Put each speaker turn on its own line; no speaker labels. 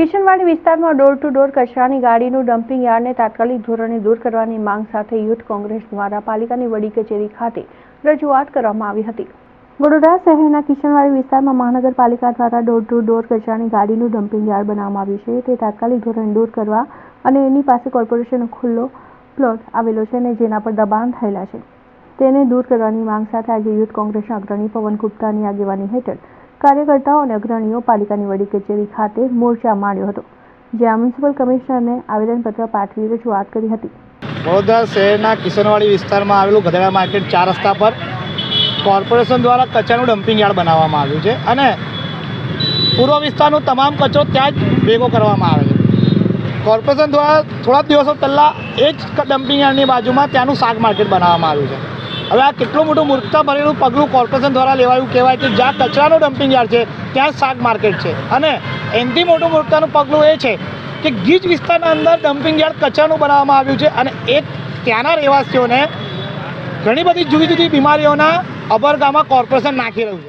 કિશનવાડી વિસ્તારમાં door to door કચરાની ગાડીનું ડમ્પિંગ યાર્ડને તાત્કાલિક ધોરણે દૂર કરવાની માંગ સાથે યુથ કોંગ્રેસ દ્વારા પાલિકાની વડી કચેરી ખાતે રજૂઆત કરવામાં આવી હતી. વડોદરા શહેરના કિશનવાડી વિસ્તારમાં મહાનગરપાલિકા દ્વારા ડોર ટુ ડોર કચરાની ગાડીનું ડમ્પિંગ યાર્ડ બનાવવામાં આવ્યું છે. તે તાત્કાલિક ધોરણે દૂર કરવા અને એની પાસે કોર્પોરેશનનો ખુલ્લો પ્લોટ આવેલો છે અને જેના પર દબાણ થયેલા છે. તેને દૂર કરવાની માંગ સાથે આજે યુથ કોંગ્રેસના અગ્રણી પવન ગુપ્તાની આગેવાની હેઠળ કાર્યકર્તાઓ અને અગ્રણીઓ પાલિકાની વડી કચેરી ખાતે મોરચા માંડ્યો હતો, જ્યાં મ્યુનિસિપલ કમિશનરને આવેદનપત્ર પાઠવી રજૂઆત કરી હતી.
વડોદરા શહેરના કિશનવાડી વિસ્તારમાં આવેલું ગધેડા માર્કેટ ચાર રસ્તા પર કોર્પોરેશન દ્વારા કચરાનું ડમ્પિંગ યાર્ડ બનાવવામાં આવ્યું છે અને પૂર્વ વિસ્તારનો તમામ કચરો ત્યાં જ ભેગો કરવામાં આવે છે. કોર્પોરેશન દ્વારા થોડા દિવસો પહેલાં એ જ ડમ્પિંગ યાર્ડની બાજુમાં ત્યાંનું શાક માર્કેટ બનાવવામાં આવ્યું છે. હવે આ કેટલું મોટું મૂર્ખતા ભરેલું પગલું કોર્પોરેશન દ્વારા લેવાયું કહેવાય કે જ્યાં કચરાનું ડમ્પિંગ યાર્ડ છે, ત્યાં શાક માર્કેટ છે. અને એનાથી મોટું મૂર્ખતાનું પગલું એ છે કે ગીચ વિસ્તારના અંદર ડમ્પિંગ યાર્ડ કચરાનું બનાવવામાં આવ્યું છે અને એક ત્યાંના રહેવાસીઓને ઘણી બધી જુદી જુદી બીમારીઓના અભરગામાં કોર્પોરેશન નાખી રહ્યું છે.